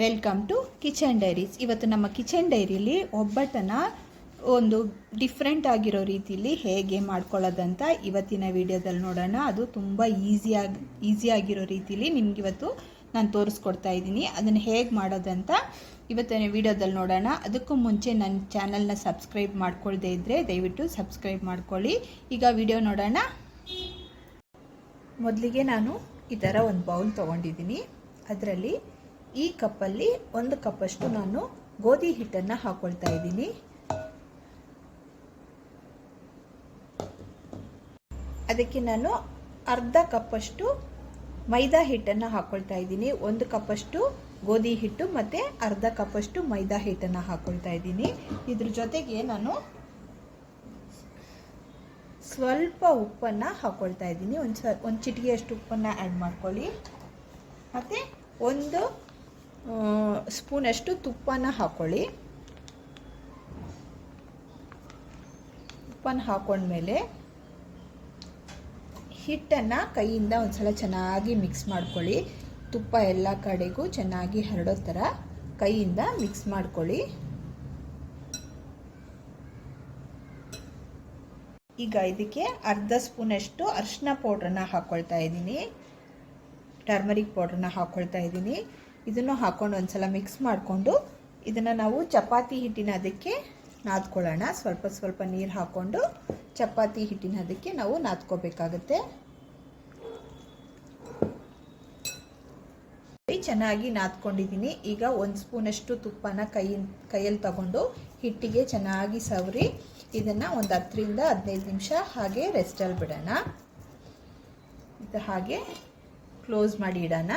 Welcome to kitchen diaries ಇವತ್ತು ನಮ್ಮ kitchen ಡೈರಿಲಿ ಒಬ್ಬಟ್ಟನ್ನು ಒಂದು ಡಿಫ್ರೆಂಟ್ ಆಗಿರೋ ರೀತಿಯಲ್ಲಿ ಹೇಗೆ ಮಾಡ್ಕೊಳ್ಳೋದಂತ ಇವತ್ತಿನ ವಿಡಿಯೋದಲ್ಲಿ ನೋಡೋಣ. ಅದು ತುಂಬ ಈಸಿಯಾಗಿ ಈಸಿಯಾಗಿರೋ ರೀತಿಲಿ ನಿಮ್ಗೆ ಇವತ್ತು ನಾನು ತೋರಿಸ್ಕೊಡ್ತಾ ಇದ್ದೀನಿ. ಅದನ್ನು ಹೇಗೆ ಮಾಡೋದಂತ ಇವತ್ತಿನ ವಿಡಿಯೋದಲ್ಲಿ ನೋಡೋಣ. ಅದಕ್ಕೂ ಮುಂಚೆ ನನ್ನ ಚಾನಲ್ನ ಸಬ್ಸ್ಕ್ರೈಬ್ ಮಾಡ್ಕೊಳ್ದೇ ಇದ್ದರೆ ದಯವಿಟ್ಟು ಸಬ್ಸ್ಕ್ರೈಬ್ ಮಾಡ್ಕೊಳ್ಳಿ. ಈಗ ವಿಡಿಯೋ ನೋಡೋಣ. ಮೊದಲಿಗೆ ನಾನು ಈ ಥರ ಒಂದು ಬೌಲ್ ತೊಗೊಂಡಿದ್ದೀನಿ. ಅದರಲ್ಲಿ ಈ ಕಪ್ಪಲ್ಲಿ ಒಂದು ಕಪ್ಪಷ್ಟು ನಾನು ಗೋಧಿ ಹಿಟ್ಟನ್ನು ಹಾಕೊಳ್ತಾ ಇದ್ದೀನಿ. ಅದಕ್ಕೆ ನಾನು ಅರ್ಧ ಕಪ್ಪಷ್ಟು ಮೈದಾ ಹಿಟ್ಟನ್ನು ಹಾಕೊಳ್ತಾ ಇದ್ದೀನಿ. ಒಂದು ಕಪ್ಪಷ್ಟು ಗೋಧಿ ಹಿಟ್ಟು ಮತ್ತು ಅರ್ಧ ಕಪ್ಪಷ್ಟು ಮೈದಾ ಹಿಟ್ಟನ್ನು ಹಾಕೊಳ್ತಾ ಇದ್ದೀನಿ. ಇದ್ರ ಜೊತೆಗೆ ನಾನು ಸ್ವಲ್ಪ ಉಪ್ಪನ್ನು ಹಾಕೊಳ್ತಾ ಇದ್ದೀನಿ. ಒಂದು ಸ್ವ ಒಂದು ಚಿಟಿಗೆಯಷ್ಟು ಉಪ್ಪನ್ನು ಆ್ಯಡ್ ಮಾಡ್ಕೊಳ್ಳಿ. ಮತ್ತು ಒಂದು ಸ್ಪೂನಷ್ಟು ತುಪ್ಪನ ಹಾಕ್ಕೊಳ್ಳಿ ತುಪ್ಪನ ಹಾಕೊಂಡ್ಮೇಲೆ ಹಿಟ್ಟನ್ನು ಕೈಯಿಂದ ಒಂದು ಸಲ ಚೆನ್ನಾಗಿ ಮಿಕ್ಸ್ ಮಾಡ್ಕೊಳ್ಳಿ. ತುಪ್ಪ ಎಲ್ಲ ಕಡೆಗೂ ಚೆನ್ನಾಗಿ ಹರಡೋ ಥರ ಕೈಯಿಂದ ಮಿಕ್ಸ್ ಮಾಡ್ಕೊಳ್ಳಿ. ಈಗ ಇದಕ್ಕೆ ಅರ್ಧ ಸ್ಪೂನಷ್ಟು ಅರಿಶಿನ ಪೌಡ್ರನ್ನ ಹಾಕ್ಕೊಳ್ತಾ ಇದ್ದೀನಿ. ಟರ್ಮರಿಕ್ ಪೌಡ್ರನ್ನ ಹಾಕ್ಕೊಳ್ತಾ ಇದ್ದೀನಿ. ಇದನ್ನು ಹಾಕೊಂಡು ಒಂದ್ಸಲ ಮಿಕ್ಸ್ ಮಾಡಿಕೊಂಡು ಇದನ್ನು ನಾವು ಚಪಾತಿ ಹಿಟ್ಟಿನ ಅದಕ್ಕೆ ನಾದ್ಕೊಳ್ಳೋಣ. ಸ್ವಲ್ಪ ಸ್ವಲ್ಪ ನೀರು ಹಾಕ್ಕೊಂಡು ಚಪಾತಿ ಹಿಟ್ಟಿನ ಅದಕ್ಕೆ ನಾವು ನಾದ್ಕೋಬೇಕಾಗತ್ತೆ. ಚೆನ್ನಾಗಿ ನಾದ್ಕೊಂಡಿದ್ದೀನಿ. ಈಗ ಒಂದು ಸ್ಪೂನಷ್ಟು ತುಪ್ಪನ ಕೈ, ಕೈಯಲ್ಲಿ ತಗೊಂಡು ಹಿಟ್ಟಿಗೆ ಚೆನ್ನಾಗಿ ಸವರಿ. ಇದನ್ನು ಒಂದು ಹತ್ತರಿಂದ ಹದಿನೈದು ನಿಮಿಷ ಹಾಗೆ ರೆಸ್ಟಲ್ಲಿ ಬಿಡೋಣ. ಇದು ಹಾಗೆ ಕ್ಲೋಸ್ ಮಾಡಿ ಇಡೋಣ.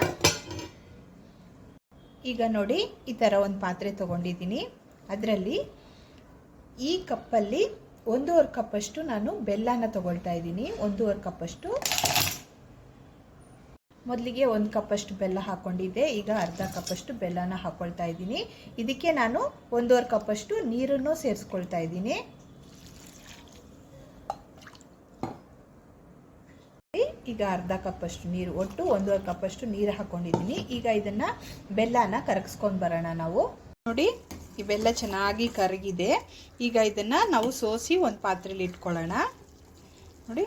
ಈಗ ನೋಡಿ ಈ ಥರ ಒಂದು ಪಾತ್ರೆ ತೊಗೊಂಡಿದ್ದೀನಿ. ಅದರಲ್ಲಿ ಈ ಕಪ್ಪಲ್ಲಿ ಒಂದೂವರೆ ಕಪ್ಪಷ್ಟು ನಾನು ಬೆಲ್ಲನ ತೊಗೊಳ್ತಾ ಇದ್ದೀನಿ. ಒಂದೂವರೆ ಕಪ್ಪಷ್ಟು. ಮೊದಲಿಗೆ ಒಂದು ಕಪ್ಪಷ್ಟು ಬೆಲ್ಲ ಹಾಕ್ಕೊಂಡಿದ್ದೆ ಈಗ ಅರ್ಧ ಕಪ್ಪಷ್ಟು ಬೆಲ್ಲನ ಹಾಕ್ಕೊಳ್ತಾ ಇದ್ದೀನಿ. ಇದಕ್ಕೆ ನಾನು ಒಂದೂವರೆ ಕಪ್ಪಷ್ಟು ನೀರನ್ನು ಸೇರಿಸ್ಕೊಳ್ತಾ ಇದ್ದೀನಿ. ಈಗ ಅರ್ಧ ಕಪ್ಪಷ್ಟು ನೀರು ಒಟ್ಟು ಒಂದೂವರೆ ಕಪ್ಪಷ್ಟು ನೀರು ಹಾಕ್ಕೊಂಡಿದ್ದೀನಿ ಈಗ ಇದನ್ನು ಬೆಲ್ಲನ ಕರಗಿಸ್ಕೊಂಡು ಬರೋಣ ನಾವು. ನೋಡಿ ಈ ಬೆಲ್ಲ ಚೆನ್ನಾಗಿ ಕರಗಿದೆ. ಈಗ ಇದನ್ನು ನಾವು ಸೋಸಿ ಒಂದು ಪಾತ್ರೆಯಲ್ಲಿ ಇಟ್ಕೊಳ್ಳೋಣ. ನೋಡಿ.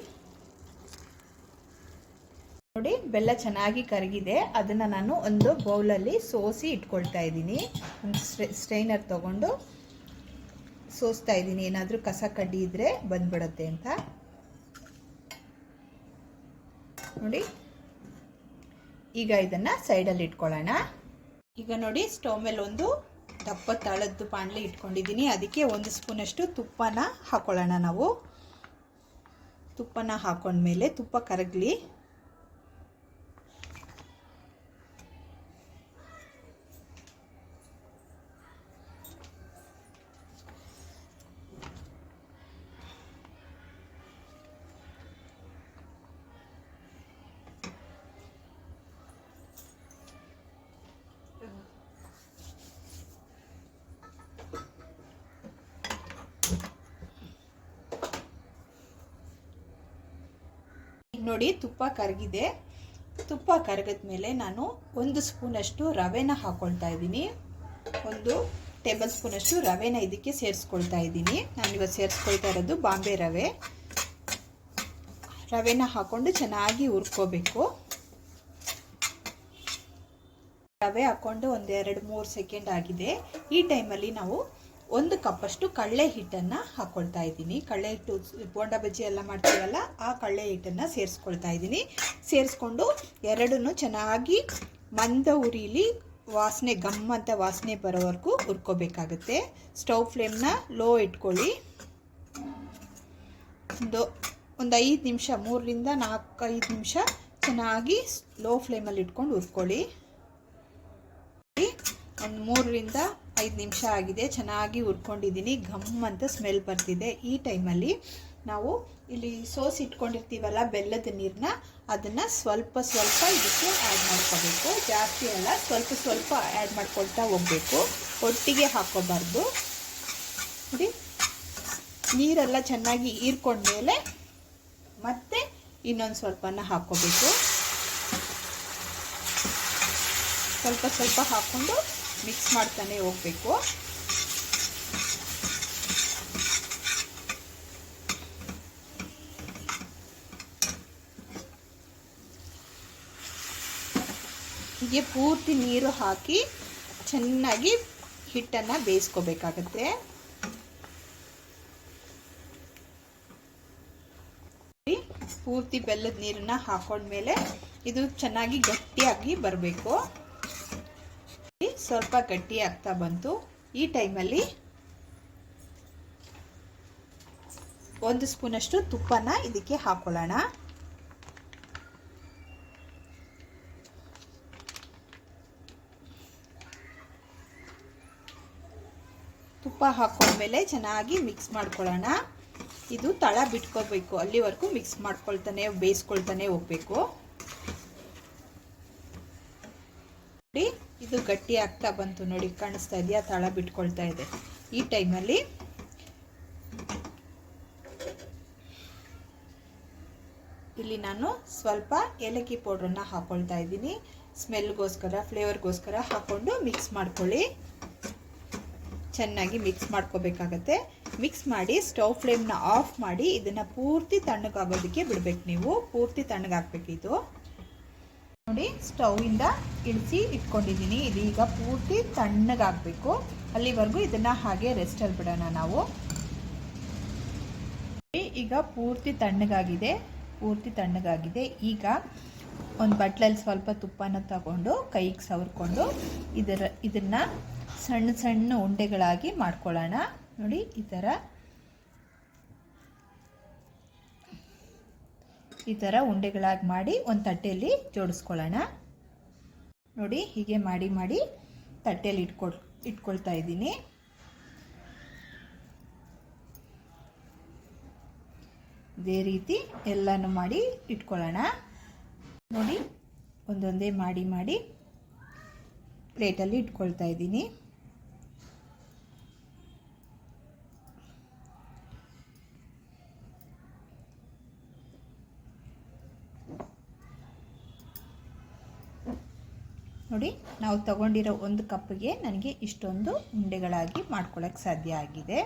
ನೋಡಿ, ಬೆಲ್ಲ ಚೆನ್ನಾಗಿ ಕರಗಿದೆ. ಅದನ್ನು ನಾನು ಒಂದು ಬೌಲಲ್ಲಿ ಸೋಸಿ ಇಟ್ಕೊಳ್ತಾ ಇದ್ದೀನಿ. ಒಂದು ಸ್ಟ್ರೈನರ್ ತೊಗೊಂಡು ಸೋಸ್ತಾ ಇದ್ದೀನಿ. ಏನಾದರೂ ಕಸ ಕಡ್ಡಿ ಇದ್ದರೆ ಬಂದ್ಬಿಡುತ್ತೆ ಅಂತ. ನೋಡಿ. ಈಗ ಇದನ್ನು ಸೈಡಲ್ಲಿ ಇಟ್ಕೊಳ್ಳೋಣ. ಈಗ ನೋಡಿ ಸ್ಟವ್ ಮೇಲೆ ಒಂದು ದಪ್ಪ ತಾಳದ್ದು ಬಾಣಲೆ ಇಟ್ಕೊಂಡಿದ್ದೀನಿ. ಅದಕ್ಕೆ ಒಂದು ಸ್ಪೂನಷ್ಟು ತುಪ್ಪನ ಹಾಕೊಳ್ಳೋಣ ನಾವು. ತುಪ್ಪನ ಹಾಕೊಂಡ್ಮೇಲೆ ತುಪ್ಪ ಕರಗಲಿ. ನೋಡಿ ತುಪ್ಪ ಕರಗಿದೆ. ತುಪ್ಪ ಕರಗದ ಮೇಲೆ ನಾನು ಒಂದು ಸ್ಪೂನಷ್ಟು ರವೆನ ಹಾಕ್ಕೊಳ್ತಾ ಇದ್ದೀನಿ. ಒಂದು ಟೇಬಲ್ ಸ್ಪೂನಷ್ಟು ರವೆನ ಇದಕ್ಕೆ ಸೇರಿಸ್ಕೊಳ್ತಾ ಇದ್ದೀನಿ. ನಾನು ಇವಾಗ ಸೇರಿಸ್ಕೊಳ್ತಾ ಇರೋದು ಬಾಂಬೆ ರವೆ. ರವೆನ ಹಾಕ್ಕೊಂಡು ಚೆನ್ನಾಗಿ ಹುರ್ಕೋಬೇಕು. ರವೆ ಹಾಕ್ಕೊಂಡು ಒಂದೆರಡು ಮೂರು ಸೆಕೆಂಡ್ ಆಗಿದೆ. ಈ ಟೈಮಲ್ಲಿ ನಾವು ಒಂದು ಕಪ್ಪಷ್ಟು ಕಳ್ಳೆ ಹಿಟ್ಟನ್ನು ಹಾಕ್ಕೊಳ್ತಾ ಇದ್ದೀನಿ. ಕಳ್ಳೆ ಹಿಟ್ಟು ಬೋಂಡ ಬಜ್ಜಿ ಎಲ್ಲ ಮಾಡ್ತೀವಲ್ಲ, ಆ ಕಳ್ಳೆ ಹಿಟ್ಟನ್ನು ಸೇರಿಸ್ಕೊಳ್ತಾ ಇದ್ದೀನಿ. ಸೇರಿಸ್ಕೊಂಡು ಎರಡನ್ನೂ ಚೆನ್ನಾಗಿ ಮಂದ ಉರಿಲಿ ವಾಸನೆ, ಗಮ್ ಅಂತ ವಾಸನೆ ಬರೋವರೆಗೂ ಹುರ್ಕೋಬೇಕಾಗುತ್ತೆ. ಸ್ಟವ್ ಫ್ಲೇಮ್ನ ಲೋ ಇಟ್ಕೊಳ್ಳಿ. ಒಂದು ಒಂದು ಐದು ನಿಮಿಷ, ಮೂರರಿಂದ ನಾಲ್ಕೈದು ನಿಮಿಷ ಚೆನ್ನಾಗಿ ಲೋ ಫ್ಲೇಮಲ್ಲಿ ಇಟ್ಕೊಂಡು ಹುರ್ಕೊಳ್ಳಿ. ಒಂದು ಮೂರರಿಂದ ಐದು ನಿಮಿಷ ಆಗಿದೆ. ಚೆನ್ನಾಗಿ ಹುರ್ಕೊಂಡಿದ್ದೀನಿ. ಘಮ್ ಅಂತ ಸ್ಮೆಲ್ ಬರ್ತಿದೆ ಈ ಟೈಮಲ್ಲಿ. ನಾವು ಇಲ್ಲಿ ಸೋಸ್ ಇಟ್ಕೊಂಡಿರ್ತೀವಲ್ಲ, ಬೆಲ್ಲದ ನೀರನ್ನ ಅದನ್ನು ಸ್ವಲ್ಪ ಸ್ವಲ್ಪ ಇದಕ್ಕೆ ಆ್ಯಡ್ ಮಾಡ್ಕೋಬೇಕು. ಜಾಸ್ತಿ ಅಲ್ಲ, ಸ್ವಲ್ಪ ಸ್ವಲ್ಪ ಆ್ಯಡ್ ಮಾಡ್ಕೊಳ್ತಾ ಹೋಗಬೇಕು. ಒಟ್ಟಿಗೆ ಹಾಕೋಬಾರ್ದು. ನೋಡಿ, ನೀರೆಲ್ಲ ಚೆನ್ನಾಗಿ ಹೀರ್ಕೊಂಡ್ಮೇಲೆ ಮತ್ತೆ ಇನ್ನೊಂದು ಸ್ವಲ್ಪನ ಹಾಕ್ಕೋಬೇಕು ಸ್ವಲ್ಪ ಸ್ವಲ್ಪ ಹಾಕ್ಕೊಂಡು ಮಿಕ್ಸ್ ಮಾಡ್ತಾನೆ ಹೋಗಬೇಕು. ಹೀಗೆ ಪೂರ್ತಿ ನೀರು ಹಾಕಿ ಚೆನ್ನಾಗಿ ಹಿಟ್ಟನ್ನು ಬೇಯಿಸ್ಕೋಬೇಕಾಗತ್ತೆ. ಪೂರ್ತಿ ಬೆಲ್ಲದ ನೀರನ್ನ ಹಾಕೊಂಡ್ಮೇಲೆ ಇದು ಚೆನ್ನಾಗಿ ಗಟ್ಟಿಯಾಗಿ ಬರಬೇಕು. ಸ್ವಲ್ಪ ಗಟ್ಟಿ ಆಗ್ತಾ ಬಂತು. ಈ ಟೈಮಲ್ಲಿ ಒಂದು ಸ್ಪೂನಷ್ಟು ತುಪ್ಪನ ಇದಕ್ಕೆ ಹಾಕೊಳ್ಳೋಣ. ತುಪ್ಪ ಹಾಕೊಂಡ್ಮೇಲೆ ಚೆನ್ನಾಗಿ ಮಿಕ್ಸ್ ಮಾಡ್ಕೊಳ್ಳೋಣ. ಇದು ತಳ ಬಿಟ್ಕೋಬೇಕು. ಅಲ್ಲಿವರೆಗೂ ಮಿಕ್ಸ್ ಮಾಡ್ಕೊಳ್ತಾನೆ, ಬೇಯಿಸ್ಕೊಳ್ತಾನೆ ಹೋಗ್ಬೇಕು. ನೋಡಿ, ಇದು ಗಟ್ಟಿ ಆಗ್ತಾ ಬಂತು ನೋಡಿ, ಕಾಣಿಸ್ತಾ ಇದೆಯಾ ತಳ ಬಿಟ್ಕೊಳ್ತಾ ಇದೆ. ಈ ಟೈಮಲ್ಲಿ ಇಲ್ಲಿ ನಾನು ಸ್ವಲ್ಪ ಏಲಕ್ಕಿ ಪೌಡ್ರನ್ನ ಹಾಕೊಳ್ತಾ ಇದ್ದೀನಿ. ಸ್ಮೆಲ್ಗೋಸ್ಕರ, ಫ್ಲೇವರ್ಗೋಸ್ಕರ ಹಾಕೊಂಡು ಮಿಕ್ಸ್ ಮಾಡ್ಕೊಳ್ಳಿ. ಚೆನ್ನಾಗಿ ಮಿಕ್ಸ್ ಮಾಡ್ಕೋಬೇಕಾಗತ್ತೆ. ಮಿಕ್ಸ್ ಮಾಡಿ, ಸ್ಟವ್ ಫ್ಲೇಮ್ನ ಆಫ್ ಮಾಡಿ, ಇದನ್ನು ಪೂರ್ತಿ ತಣ್ಣಗಾಗೋದಕ್ಕೆ ಬಿಡಬೇಕು ನೀವು. ಪೂರ್ತಿ ತಣ್ಣಗಾಗಬೇಕಿತ್ತು ನೋಡಿ, ಸ್ಟೌವಿಂದ ಇಳಿಸಿ ಇಟ್ಕೊಂಡಿದ್ದೀನಿ. ಇದು ಈಗ ಪೂರ್ತಿ ತಣ್ಣಗಾಗಬೇಕು. ಅಲ್ಲಿವರೆಗೂ ಇದನ್ನು ಹಾಗೆ ರೆಸ್ಟಲ್ಲಿ ಬಿಡೋಣ ನಾವು. ಈಗ ಪೂರ್ತಿ ತಣ್ಣಗಾಗಿದೆ. ಪೂರ್ತಿ ತಣ್ಣಗಾಗಿದೆ. ಈಗ ಒಂದು ಬಟ್ಲಲ್ಲಿ ಸ್ವಲ್ಪ ತುಪ್ಪನ ತಗೊಂಡು ಕೈಗೆ ಸವರ್ಕೊಂಡು ಇದರ ಇದನ್ನು ಸಣ್ಣ ಸಣ್ಣ ಉಂಡೆಗಳಾಗಿ ಮಾಡ್ಕೊಳ್ಳೋಣ. ನೋಡಿ, ಈ ಥರ ಈ ಥರ ಉಂಡೆಗಳಾಗಿ ಮಾಡಿ ಒಂದು ತಟ್ಟೆಯಲ್ಲಿ ಜೋಡಿಸ್ಕೊಳ್ಳೋಣ. ನೋಡಿ, ಹೀಗೆ ಮಾಡಿ ಮಾಡಿ ತಟ್ಟೆಯಲ್ಲಿ ಇಟ್ಕೊಳ್, ಇಟ್ಕೊಳ್ತಾ ಇದ್ದೀನಿ. ಇದೇ ರೀತಿ ಎಲ್ಲನೂ ಮಾಡಿ ಇಟ್ಕೊಳ್ಳೋಣ. ನೋಡಿ, ಒಂದೊಂದೇ ಮಾಡಿ ಮಾಡಿ ಪ್ಲೇಟಲ್ಲಿ ಇಟ್ಕೊಳ್ತಾ ಇದ್ದೀನಿ. ನೋಡಿ, ನಾವು ತಗೊಂಡಿರೋ ಒಂದು ಕಪ್ಗೆ ನನಗೆ ಇಷ್ಟೊಂದು ಉಂಡೆಗಳಾಗಿ ಮಾಡ್ಕೊಳ್ಳೋಕ್ಕೆ ಸಾಧ್ಯ ಆಗಿದೆ.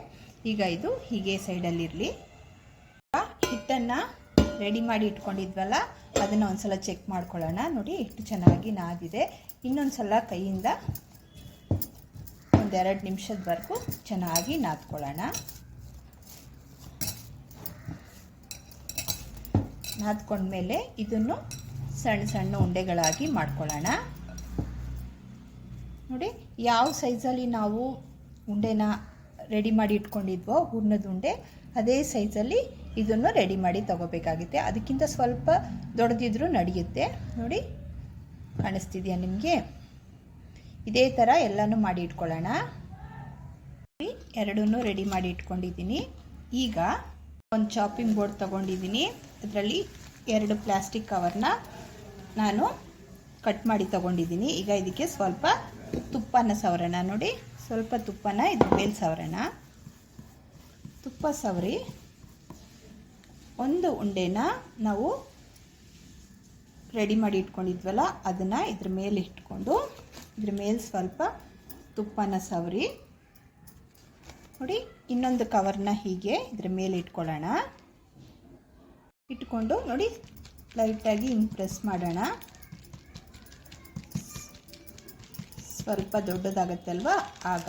ಈಗ ಇದು ಹೀಗೆ ಸೈಡಲ್ಲಿರಲಿ. ಹಿಟ್ಟನ್ನು ರೆಡಿ ಮಾಡಿ ಇಟ್ಕೊಂಡಿದ್ವಲ್ಲ, ಅದನ್ನು ಒಂದ್ಸಲ ಚೆಕ್ ಮಾಡ್ಕೊಳ್ಳೋಣ. ನೋಡಿ, ಹಿಟ್ಟು ಚೆನ್ನಾಗಿ ನಾದಿದೆ. ಇನ್ನೊಂದು ಸಲ ಕೈಯಿಂದ ಒಂದೆರಡು ನಿಮಿಷದವರೆಗೂ ಚೆನ್ನಾಗಿ ನಾದ್ಕೊಳ್ಳೋಣ. ನಾದ್ಕೊಂಡ್ಮೇಲೆ ಇದನ್ನು ಸಣ್ಣ ಸಣ್ಣ ಉಂಡೆಗಳಾಗಿ ಮಾಡ್ಕೊಳ್ಳೋಣ. ನೋಡಿ, ಯಾವ ಸೈಜಲ್ಲಿ ನಾವು ಉಂಡೆನ ರೆಡಿ ಮಾಡಿ ಇಟ್ಕೊಂಡಿದ್ವೋ ಹೂರ್ಣದ ಉಂಡೆ, ಅದೇ ಸೈಜಲ್ಲಿ ಇದನ್ನು ರೆಡಿ ಮಾಡಿ ತಗೋಬೇಕಾಗುತ್ತೆ. ಅದಕ್ಕಿಂತ ಸ್ವಲ್ಪ ದೊಡ್ಡದಿದ್ರೂ ನಡೆಯುತ್ತೆ. ನೋಡಿ, ಕಾಣಿಸ್ತಿದೆಯಾ ನಿಮಗೆ? ಇದೇ ಥರ ಎಲ್ಲನೂ ಮಾಡಿ ಇಟ್ಕೊಳ್ಳೋಣ. ಎರಡನ್ನೂ ರೆಡಿ ಮಾಡಿ ಇಟ್ಕೊಂಡಿದ್ದೀನಿ. ಈಗ ಒಂದು ಚಾಪಿಂಗ್ ಬೋರ್ಡ್ ತೊಗೊಂಡಿದ್ದೀನಿ. ಅದರಲ್ಲಿ ಎರಡು ಪ್ಲಾಸ್ಟಿಕ್ ಕವರ್ನ ನಾನು ಕಟ್ ಮಾಡಿ ತೊಗೊಂಡಿದ್ದೀನಿ. ಈಗ ಇದಕ್ಕೆ ಸ್ವಲ್ಪ ತುಪ್ಪನ ಸವರಣ ನೋಡಿ. ಸ್ವಲ್ಪ ತುಪ್ಪನ ಇದ್ರ ಮೇಲೆ ಸವರಣ. ತುಪ್ಪ ಸವರಿ. ಒಂದು ಉಂಡೆನ ನಾವು ರೆಡಿ ಮಾಡಿ ಇಟ್ಕೊಂಡಿದ್ವಲ್ಲ, ಅದನ್ನು ಇದ್ರ ಮೇಲೆ ಇಟ್ಕೊಂಡು, ಇದ್ರ ಮೇಲೆ ಸ್ವಲ್ಪ ತುಪ್ಪನ ಸವರಿ. ನೋಡಿ, ಇನ್ನೊಂದು ಕವರ್ನ ಹೀಗೆ ಇದ್ರ ಮೇಲೆ ಇಟ್ಕೊಳ್ಳೋಣ. ಇಟ್ಕೊಂಡು ನೋಡಿ ಲೈಟಾಗಿ ಹಿಂಗೆ ಪ್ರೆಸ್ ಮಾಡೋಣ. ಸ್ವಲ್ಪ ದೊಡ್ಡದಾಗತ್ತಲ್ವ ಆಗ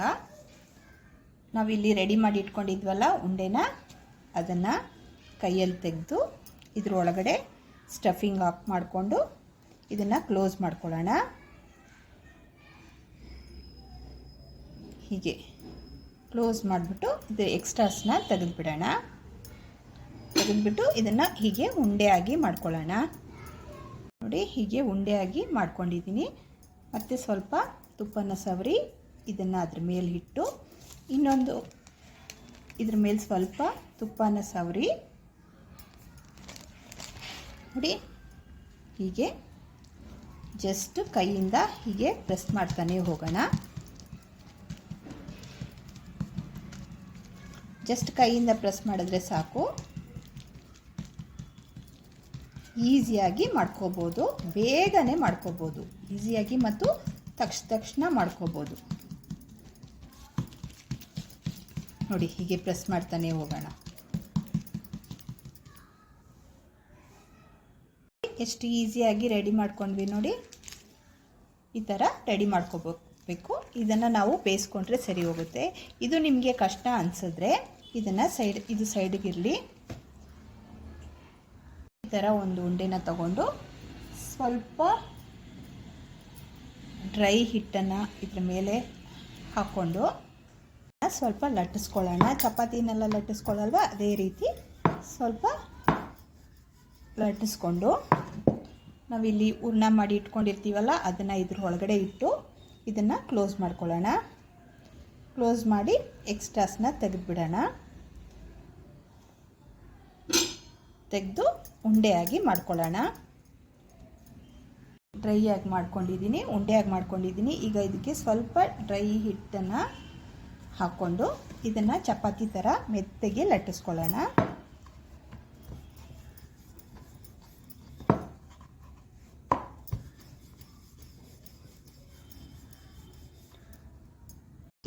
ನಾವಿಲ್ಲಿ ರೆಡಿ ಮಾಡಿ ಇಟ್ಕೊಂಡಿದ್ವಲ್ಲ ಉಂಡೆನ, ಅದನ್ನು ಕೈಯಲ್ಲಿ ತೆಗೆದು ಇದರೊಳಗಡೆ ಸ್ಟಫಿಂಗ್ ಹಾಕ್ ಮಾಡಿಕೊಂಡು ಇದನ್ನು ಕ್ಲೋಸ್ ಮಾಡ್ಕೊಳ್ಳೋಣ. ಹೀಗೆ ಕ್ಲೋಸ್ ಮಾಡಿಬಿಟ್ಟು ಇದು ಎಕ್ಸ್ಟ್ರಾಸ್ನ ತೆಗೆದುಬಿಡೋಣ. ತೆಗೆದುಬಿಟ್ಟು ಇದನ್ನು ಹೀಗೆ ಉಂಡೆಯಾಗಿ ಮಾಡ್ಕೊಳ್ಳೋಣ. ನೋಡಿ, ಹೀಗೆ ಉಂಡೆಯಾಗಿ ಮಾಡ್ಕೊಂಡಿದ್ದೀನಿ. ಮತ್ತು ಸ್ವಲ್ಪ ತುಪ್ಪನ ಸವರಿ ಇದನ್ನು ಅದ್ರ ಮೇಲೆ ಇಟ್ಟು ಇನ್ನೊಂದು ಇದ್ರ ಮೇಲೆ ಸ್ವಲ್ಪ ತುಪ್ಪನ ಸವರಿ. ನೋಡಿ, ಹೀಗೆ ಜಸ್ಟ್ ಕೈಯಿಂದ ಹೀಗೆ ಪ್ರೆಸ್ ಮಾಡ್ತಾನೆ ಹೋಗೋಣ. ಜಸ್ಟ್ ಕೈಯಿಂದ ಪ್ರೆಸ್ ಮಾಡಿದ್ರೆ ಸಾಕು. ಈಸಿಯಾಗಿ ಮಾಡ್ಕೋಬೋದು, ಬೇಗನೆ ಮಾಡ್ಕೋಬೋದು. ಈಸಿಯಾಗಿ ಮತ್ತು ತಕ್ಷ ತಕ್ಷಣ ಮಾಡ್ಕೋಬೋದು. ನೋಡಿ, ಹೀಗೆ ಪ್ರೆಸ್ ಮಾಡ್ತಾನೆ ಹೋಗೋಣ. ಎಷ್ಟು ಈಸಿಯಾಗಿ ರೆಡಿ ಮಾಡ್ಕೊಂಡ್ವಿ ನೋಡಿ. ಈ ಥರ ರೆಡಿ ಮಾಡ್ಕೋಬೇಕು. ಇದನ್ನು ನಾವು ಬೇಯಿಸ್ಕೊಂಡ್ರೆ ಸರಿ ಹೋಗುತ್ತೆ. ಇದು ನಿಮಗೆ ಕಷ್ಟ ಅನಿಸಿದ್ರೆ ಇದನ್ನು ಸೈಡ್ ಇದು ಸೈಡಿಗಿರಲಿ ಈ ಥರ ಒಂದು ಉಂಡೆನ ತಗೊಂಡು ಸ್ವಲ್ಪ ಡ್ರೈ ಹಿಟ್ಟನ್ನು ಇದ್ರ ಮೇಲೆ ಹಾಕ್ಕೊಂಡು ಸ್ವಲ್ಪ ಲಟ್ಟಿಸ್ಕೊಳ್ಳೋಣ. ಚಪಾತಿನೆಲ್ಲ ಲಟ್ಟಿಸ್ಕೊಳ್ಳಲ್ವ? ಅದೇ ರೀತಿ ಸ್ವಲ್ಪ ಲಟ್ಟಿಸ್ಕೊಂಡು ನಾವಿಲ್ಲಿ ಹೂರ್ಣ ಮಾಡಿ ಇಟ್ಕೊಂಡಿರ್ತೀವಲ್ಲ, ಅದನ್ನು ಇದ್ರ ಒಳಗಡೆ ಇಟ್ಟು ಇದನ್ನು ಕ್ಲೋಸ್ ಮಾಡ್ಕೊಳ್ಳೋಣ. ಕ್ಲೋಸ್ ಮಾಡಿ ಎಕ್ಸ್ಟ್ರಾಸ್ನ ತೆಗೆದುಬಿಡೋಣ. ತೆಗೆದು ಉಂಡೆಯಾಗಿ ಮಾಡ್ಕೊಳ್ಳೋಣ. ಡ್ರೈ ಆಗಿ ಮಾಡ್ಕೊಂಡಿದ್ದೀನಿ ಉಂಡೆಯಾಗಿ ಮಾಡ್ಕೊಂಡಿದ್ದೀನಿ. ಈಗ ಇದಕ್ಕೆ ಸ್ವಲ್ಪ ಡ್ರೈ ಹಿಟ್ಟನ್ನು ಹಾಕ್ಕೊಂಡು ಇದನ್ನು ಚಪಾತಿ ಥರ ಮೆತ್ತಗೆ ಲಟ್ಟಿಸ್ಕೊಳ್ಳೋಣ.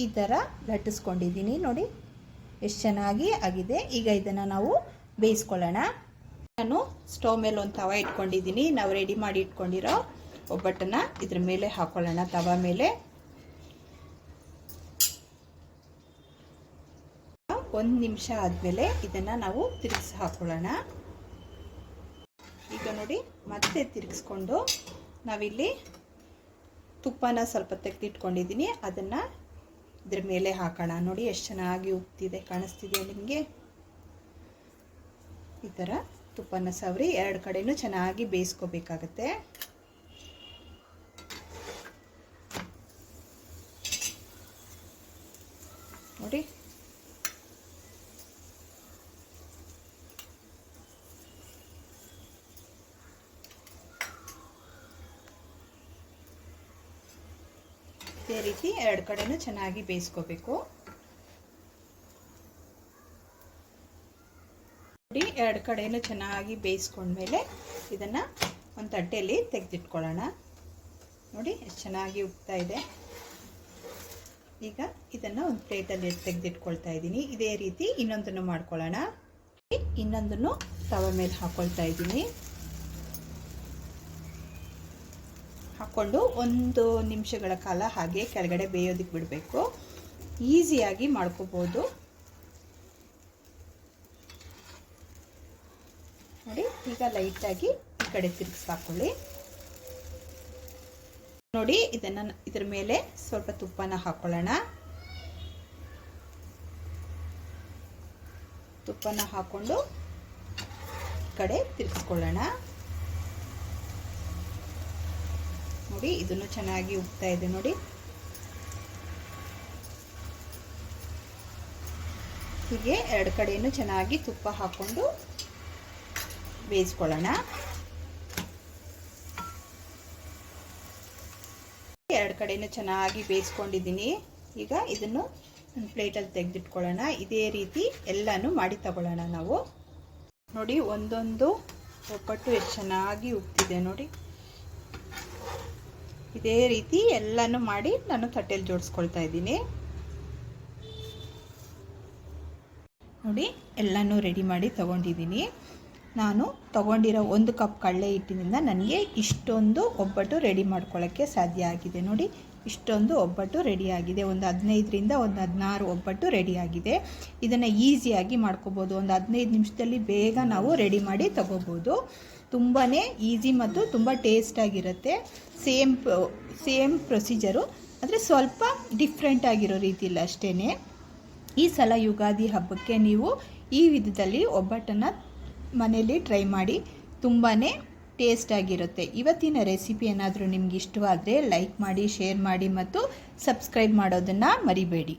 ಈ ಥರ ಲಟ್ಟಿಸ್ಕೊಂಡಿದ್ದೀನಿ ನೋಡಿ, ಎಷ್ಟು ಚೆನ್ನಾಗಿ ಆಗಿದೆ. ಈಗ ಇದನ್ನು ನಾವು ಬೇಯಿಸ್ಕೊಳ್ಳೋಣ. ನಾನು ಸ್ಟವ್ ಮೇಲೆ ಒಂದು ತವ ಇಟ್ಕೊಂಡಿದ್ದೀನಿ. ನಾವು ರೆಡಿ ಮಾಡಿ ಇಟ್ಕೊಂಡಿರೋ ಒಬ್ಬಟ್ಟನ್ನು ಇದ್ರ ಮೇಲೆ ಹಾಕೊಳ್ಳೋಣ. ತವ ಮೇಲೆ. ಒಂದು ನಿಮಿಷ ಆದಮೇಲೆ ಇದನ್ನು ನಾವು ತಿರುಗಿಸಿ ಹಾಕೊಳ್ಳೋಣ. ಈಗ ನೋಡಿ, ಮತ್ತೆ ತಿರುಗಿಸ್ಕೊಂಡು ನಾವಿಲ್ಲಿ ತುಪ್ಪನ ಸ್ವಲ್ಪ ತೆಗೆದಿಟ್ಕೊಂಡಿದ್ದೀನಿ. ಅದನ್ನು ಇದ್ರ ಮೇಲೆ ಹಾಕೋಣ. ನೋಡಿ, ಎಷ್ಟು ಚೆನ್ನಾಗಿ ಉಪ್ತಿದೆ ಕಾಣಿಸ್ತಿದೆ ನಿಮಗೆ? ಈ ಥರ ತುಪ್ಪನ ಸವರಿ ಎರಡು ಕಡೆನೂ ಚೆನ್ನಾಗಿ ಬೇಯಿಸ್ಕೋಬೇಕಾಗತ್ತೆ. ನೋಡಿ. ಇದೇ ರೀತಿ ಎರಡು ಕಡೆನೂ ಚೆನ್ನಾಗಿ ಬೇಯಿಸ್ಕೋಬೇಕು. ಎರಡು ಕಡೆಯೂ ಚೆನ್ನಾಗಿ ಬೇಯಿಸ್ಕೊಂಡ್ಮೇಲೆ ಇದನ್ನು ಒಂದು ತಟ್ಟೆಯಲ್ಲಿ ತೆಗೆದಿಟ್ಕೊಳ್ಳೋಣ. ನೋಡಿ, ಎಷ್ಟು ಚೆನ್ನಾಗಿ ಉಪ್ತಾ ಇದೆ. ಈಗ ಇದನ್ನು ಒಂದು ಪ್ಲೇಟಲ್ಲಿ ತೆಗೆದಿಟ್ಕೊಳ್ತಾ ಇದ್ದೀನಿ. ಇದೇ ರೀತಿ ಇನ್ನೊಂದನ್ನು ಮಾಡ್ಕೊಳ್ಳೋಣ. ಇನ್ನೊಂದನ್ನು ತವ ಮೇಲೆ ಹಾಕ್ಕೊಳ್ತಾ ಇದ್ದೀನಿ. ಹಾಕ್ಕೊಂಡು ಒಂದು ನಿಮಿಷಗಳ ಕಾಲ ಹಾಗೆ ಕೆಳಗಡೆ ಬೇಯೋದಕ್ಕೆ ಬಿಡಬೇಕು. ಈಸಿಯಾಗಿ ಮಾಡ್ಕೋಬೋದು ನೋಡಿ ಈಗ ಲೈಟಾಗಿ ಈ ಕಡೆ ತಿರುಗಿಸಾಕೊಳ್ಳಿ ನೋಡಿ, ಇದನ್ನು ಇದ್ರ ಮೇಲೆ ಸ್ವಲ್ಪ ತುಪ್ಪನ ಹಾಕೊಳ್ಳೋಣ. ತುಪ್ಪನ ಹಾಕ್ಕೊಂಡು ಕಡೆ ತಿರುಗಿಸ್ಕೊಳ್ಳೋಣ. ನೋಡಿ, ಇದನ್ನು ಚೆನ್ನಾಗಿ ಉಗ್ತಾ ಇದೆ ನೋಡಿ. ಹೀಗೆ ಎರಡು ಕಡೆಯನ್ನು ಚೆನ್ನಾಗಿ ತುಪ್ಪ ಹಾಕ್ಕೊಂಡು ಬೇಯಿಸ್ಕೊಳ್ಳೋಣ. ಎರಡು ಕಡೆಯೂ ಚೆನ್ನಾಗಿ ಬೇಯಿಸ್ಕೊಂಡಿದ್ದೀನಿ. ಈಗ ಇದನ್ನು ಒಂದು ಪ್ಲೇಟಲ್ಲಿ ತೆಗೆದಿಟ್ಕೊಳ್ಳೋಣ. ಇದೇ ರೀತಿ ಎಲ್ಲನೂ ಮಾಡಿ ತಗೊಳ್ಳೋಣ ನಾವು. ನೋಡಿ, ಒಂದೊಂದು ಒಬ್ಬಟ್ಟು ಎಷ್ಟು ಚೆನ್ನಾಗಿ ಉಗ್ತಿದೆ ನೋಡಿ. ಇದೇ ರೀತಿ ಎಲ್ಲನೂ ಮಾಡಿ ನಾನು ತಟ್ಟೆಯಲ್ಲಿ ಜೋಡಿಸ್ಕೊಳ್ತಾ ಇದ್ದೀನಿ. ನೋಡಿ, ಎಲ್ಲನೂ ರೆಡಿ ಮಾಡಿ ತಗೊಂಡಿದ್ದೀನಿ. ನಾನು ತಗೊಂಡಿರೋ ಒಂದು ಕಪ್ ಕಡಲೆ ಹಿಟ್ಟಿನಿಂದ ನನಗೆ ಇಷ್ಟೊಂದು ಒಬ್ಬಟ್ಟು ರೆಡಿ ಮಾಡ್ಕೊಳ್ಳೋಕ್ಕೆ ಸಾಧ್ಯ ಆಗಿದೆ. ನೋಡಿ, ಇಷ್ಟೊಂದು ಒಬ್ಬಟ್ಟು ರೆಡಿಯಾಗಿದೆ ಒಂದು ಹದಿನೈದರಿಂದ ಒಂದು ಹದಿನಾರು ಒಬ್ಬಟ್ಟು ರೆಡಿಯಾಗಿದೆ ಇದನ್ನು ಈಸಿಯಾಗಿ ಮಾಡ್ಕೋಬೋದು. ಒಂದು ಹದಿನೈದು ನಿಮಿಷದಲ್ಲಿ ಬೇಗ ನಾವು ರೆಡಿ ಮಾಡಿ ತಗೋಬೋದು. ತುಂಬಾ ಈಸಿ ಮತ್ತು ತುಂಬ ಟೇಸ್ಟಾಗಿರುತ್ತೆ. ಸೇಮ್ ಸೇಮ್ ಪ್ರೊಸೀಜರು, ಆದರೆ ಸ್ವಲ್ಪ ಡಿಫ್ರೆಂಟ್ ಆಗಿರೋ ರೀತಿಯಲ್ಲಿ ಅಷ್ಟೇ ಈ ಸಲ ಯುಗಾದಿ ಹಬ್ಬಕ್ಕೆ ನೀವು ಈ ವಿಧದಲ್ಲಿ ಒಬ್ಬಟ್ಟನ್ನು ಮನೇಲಿ ಟ್ರೈ ಮಾಡಿ ತುಂಬಾ ಟೇಸ್ಟಾಗಿರುತ್ತೆ ಇವತ್ತಿನ ರೆಸಿಪಿ ಏನಾದರೂ ನಿಮ್ಗೆ ಇಷ್ಟವಾದರೆ ಲೈಕ್ ಮಾಡಿ, ಶೇರ್ ಮಾಡಿ ಮತ್ತು ಸಬ್ಸ್ಕ್ರೈಬ್ ಮಾಡೋದನ್ನು ಮರಿಬೇಡಿ.